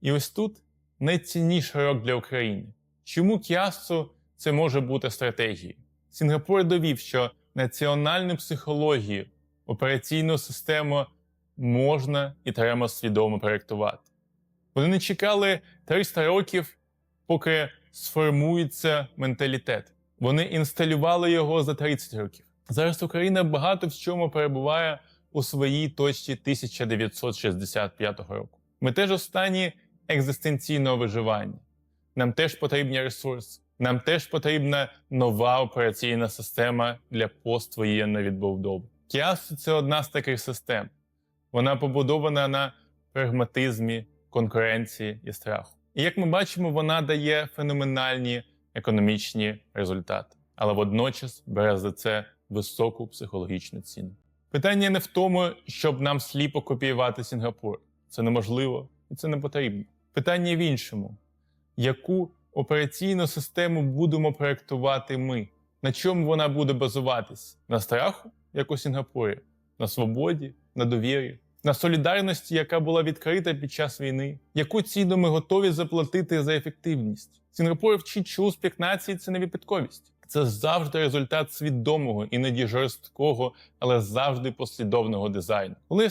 І ось тут найцінніший урок для України. Чому Кіасу це може бути стратегією? Сінгапур довів, що національну психологію, операційну систему можна і треба свідомо проєктувати. Вони не чекали 300 років, поки сформується менталітет. Вони інсталювали його за 30 років. Зараз Україна багато в чому перебуває у своїй точці 1965 року. Ми теж останні екзистенційного виживання. Нам теж потрібні ресурси. Нам теж потрібна нова операційна система для поствоєнної відбудови. Кіасу це одна з таких систем. Вона побудована на прагматизмі, конкуренції і страху. І як ми бачимо, вона дає феноменальні економічні результати, але водночас бере за це високу психологічну ціну. Питання не в тому, щоб нам сліпо копіювати Сінгапур. Це неможливо і це не потрібно. Питання в іншому: яку операційну систему будемо проєктувати ми? На чому вона буде базуватись? На страху, як у Сінгапурі, на свободі, на довірі, на солідарності, яка була відкрита під час війни. Яку ціну ми готові заплатити за ефективність? Сінгапур вчить, що успіх нації це не випадковість. Це завжди результат свідомого, іноді жорсткого, але завжди послідовного дизайну. Коли